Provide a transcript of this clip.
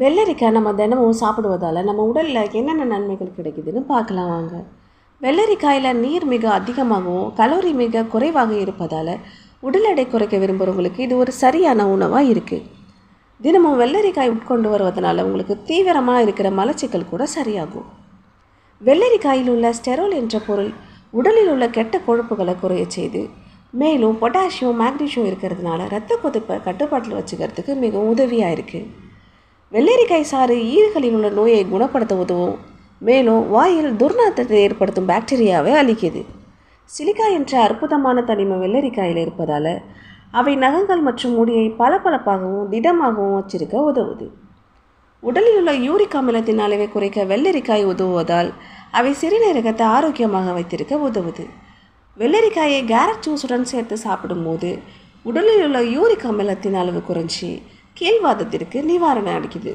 வெள்ளரிக்காய் நம்ம தினமும் சாப்பிடுவதால் நம்ம உடலில் என்னென்ன நன்மைகள் கிடைக்குதுன்னு பார்க்கலாம் வாங்க. வெள்ளரிக்காயில் நீர் மிக அதிகமாகவும் கலோரி மிக குறைவாக இருப்பதால் உடல் எடை குறைக்க விரும்புகிறவங்களுக்கு இது ஒரு சரியான உணவாக இருக்குது தினமும் வெள்ளரிக்காய் உட்கொண்டு வருவதனால உங்களுக்கு தீவிரமாக இருக்கிற மலச்சிக்கல் கூட சரியாகும். வெள்ளரிக்காயில் உள்ள ஸ்டெரோல் என்ற பொருள் உடலில் உள்ள கெட்ட கொழுப்புகளை குறைய செய்து மேலும் பொட்டாசியம் மேக்னீஷியம் இருக்கிறதுனால இரத்த கொதிப்பை கட்டுப்பாட்டில் வச்சுக்கிறதுக்கு மிகவும் உதவியாக இருக்குது வெள்ளரிக்காய் சாறு ஈறுகளில் உள்ள நோயை குணப்படுத்த உதவும். மேலும் வாயில் துர்நாற்றத்தை ஏற்படுத்தும் பாக்டீரியாவை அழிக்குது சிலிக்கா என்ற அற்புதமான தனிமம் வெள்ளரிக்காயில் இருப்பதால் அவை நகங்கள் மற்றும் முடியை பளபளப்பாகவும் திடமாகவும் வச்சிருக்க உதவுது. உடலில் உள்ள யூரிக் அமிலத்தின் அளவை குறைக்க வெள்ளரிக்காய் உதவுவதால் அவை சிறுநீரகத்தை ஆரோக்கியமாக வைத்திருக்க உதவுது. வெள்ளரிக்காயை கேரட் ஜூஸுடன் சேர்த்து சாப்பிடும்போது உடலில் உள்ள யூரிக் அமிலத்தின் அளவு குறைஞ்சி கேள்வாதத்திற்கு நிவாரணம் அளிக்குது